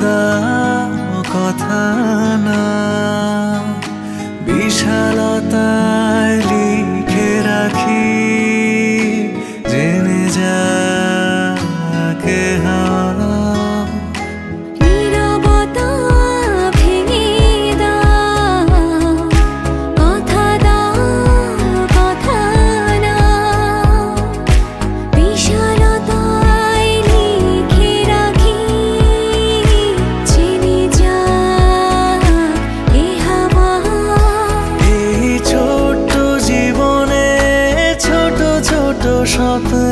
সাদা কথা না। বিশালতা 我。